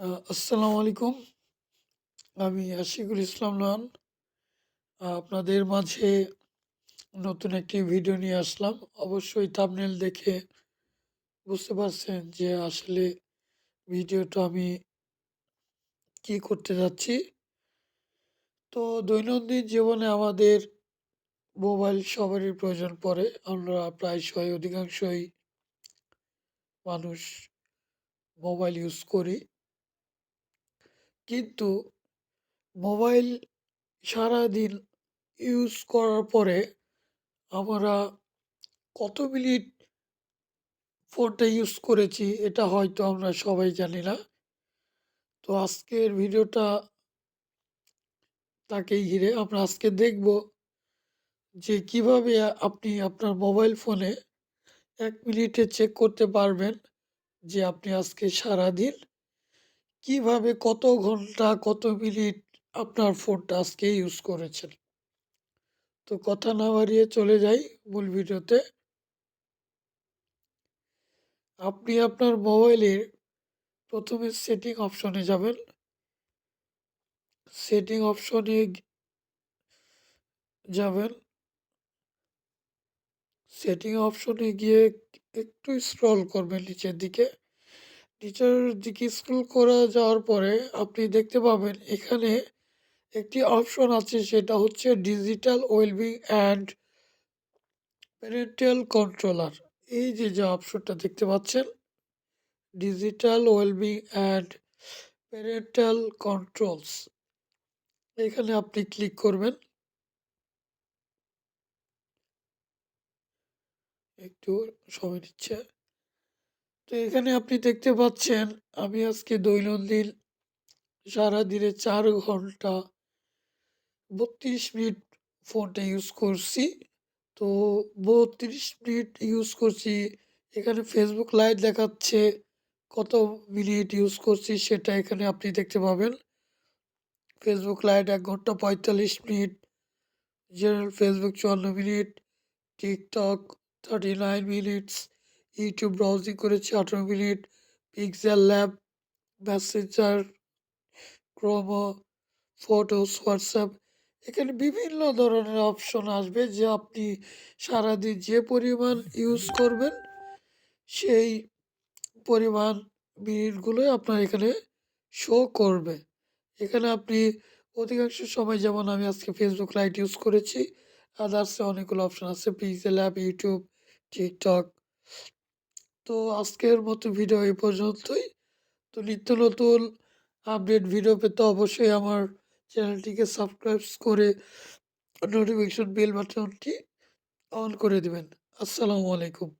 আসসালামু আলাইকুম। আমি আশিকুল ইসলাম। আ আপনাদের মাঝে নতুন একটি ভিডিও নিয়ে আসলাম। অবশ্যই থাম্বনেল দেখে বুঝতে পারছেন যে আসলে ভিডিওটা আমি কি করতে যাচ্ছি। তো দৈনন্দিন জীবনে আমাদের মোবাইল সবারই প্রয়োজন পড়ে। আমরা প্রায়শই, অধিকাংশই মানুষ মোবাইল ইউজ করি। কিন্তু মোবাইল সারাদিন ইউজ করার পরে আমরা কত মিনিট ফোনটা ইউজ করেছি এটা হয়তো আমরা সবাই জানি না। তো আজকের ভিডিওটা তাকেই ঘিরে আমরা আজকে দেখব যে কীভাবে আপনি আপনার মোবাইল ফোনে এক মিনিটে চেক করতে পারবেন যে আপনি আজকে সারাদিন কীভাবে কত ঘণ্টা, কত মিনিট আপনার ফোনটা আজকে ইউজ করেছেন। তো কথা না বাড়িয়ে চলে যাই মূল ভিডিওতে। আপনি আপনার মোবাইলের প্রথমে সেটিং অপশনে যাবেন। সেটিং অপশনে যাবেন। সেটিং অপশনে গিয়ে একটু স্ক্রল করবেন নিচের দিকে। নিচের দিকে স্ক্রল করা যাওয়ার পরে আপনি দেখতে পাবেন এখানে একটি অপশন আছে সেটা হচ্ছে digital wellbeing and parental controller. এই যে, যে অপশনটা দেখতে পাচ্ছেন digital wellbeing and parental controls. এখানে আপনি ক্লিক করবেন। একটু সময় নিচ্ছে। তো এখানে আপনি দেখতে পাচ্ছেন আমি আজকে দৈনন্দিন সারাদিনে চার ঘণ্টা ৩২ মিনিট ফোনটা ইউজ করছি। তো ৩২ মিনিট ইউজ করছি। এখানে ফেসবুক লাইভ দেখাচ্ছে কত মিনিট ইউজ করছি সেটা এখানে আপনি দেখতে পাবেন। ফেসবুক লাইভ এক ঘণ্টা ৪৫ minute, general Facebook ৫৪ minute, TikTok 39 minutes, YouTube browsing করেছি ১৮ মিনিট, পিক্সেল ল্যাব, মেসেঞ্জার, ক্রোমো, ফটোস, হোয়াটসঅ্যাপ এখানে বিভিন্ন ধরনের অপশন আসবে যে আপনি সারাদিন যে পরিমাণ ইউজ করবেন সেই পরিমাণ মিনিটগুলোই আপনার এখানে শো করবে। এখানে আপনি অধিকাংশ সময় যেমন আমি আজকে ফেসবুক লাইট ইউজ করেছি। আদার্সে অনেকগুলো অপশন আছে পিক্সেল অ্যাপ, ইউটিউব, টিকটক। তো আজকের মতো ভিডিও এই পর্যন্তই। তো নিত্য নতুন আপডেট ভিডিও পেতে অবশ্যই আমার চ্যানেলটিকে সাবস্ক্রাইব করে নোটিফিকেশন বেল বাটনটি অন করে দেবেন আসসালামু আলাইকুম।